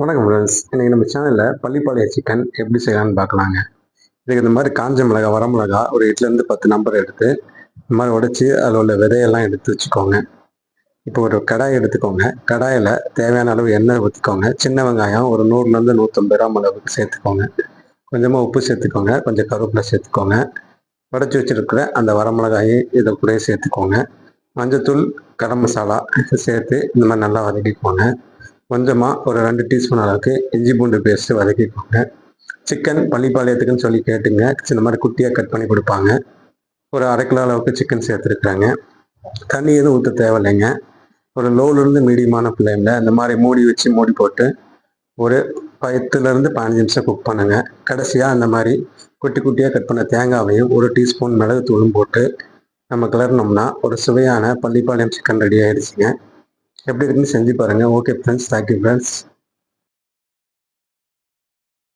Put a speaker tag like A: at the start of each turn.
A: வணக்கம் ஃப்ரெண்ட்ஸ் இன்னைக்கு நம்ம சேனலில் பள்ளிப்பாளைய சிக்கன் எப்படி செய்யலாம்னு பார்க்கலாங்க. இதுக்கு இந்த மாதிரி காஞ்ச மிளகா வரமிளகா ஒரு எட்டுலேருந்து பத்து நம்பர் எடுத்து இந்த மாதிரி உடைச்சி அதில் உள்ள விதையெல்லாம் எடுத்து வச்சுக்கோங்க. இப்போ ஒரு கடாய் எடுத்துக்கோங்க. கடாயில் தேவையான அளவு எண்ணெய் ஊற்றிக்கோங்க சின்ன வெங்காயம் ஒரு நூறுலேருந்து நூற்றம்பது கிராம் அளவுக்கு சேர்த்துக்கோங்க. கொஞ்சமாக உப்பு சேர்த்துக்கோங்க. கொஞ்சம் கருவேப்பிலை சேர்த்துக்கோங்க. உடச்சி வச்சுருக்கிற அந்த வரமிளகாயை இதை கூட சேர்த்துக்கோங்க. மஞ்சத்தூள் கரம் மசாலா சேர்த்து இந்த மாதிரி நல்லா வதக்கிக்கோங்க. கொஞ்சமாக ஒரு ரெண்டு டீஸ்பூன் அளவுக்கு இஞ்சி பூண்டு பேஸ்ட்டு வதக்கிக்கோங்க. சிக்கன் பள்ளிப்பாளையத்துக்குன்னு சொல்லி கேட்டுங்க. இந்த மாதிரி குட்டியாக கட் பண்ணி கொடுப்பாங்க. ஒரு அரை கிலோ அளவுக்கு சிக்கன் சேர்த்துருக்குறாங்க. தண்ணி எதுவும் ஊற்ற தேவையில்லைங்க. ஒரு லோலேருந்து மீடியமான ஃப்ளேமில் இந்த மாதிரி மூடி வச்சு மூடி போட்டு ஒரு பத்துலேருந்து பதினஞ்சு நிமிஷம் குக் பண்ணுங்க. கடைசியாக அந்த மாதிரி குட்டி குட்டியாக கட் பண்ண தேங்காவையும் ஒரு டீஸ்பூன் மிளகுத்தூளும் போட்டு நம்ம கிளறினோம்னா ஒரு சுவையான பள்ளிப்பாளையம் சிக்கன் ரெடி ஆகிடுச்சிங்க எப்படி இருக்குன்னு செஞ்சு பாருங்கள் ஓகே ஃப்ரெண்ட்ஸ் தேங்க்யூ ஃப்ரெண்ட்ஸ்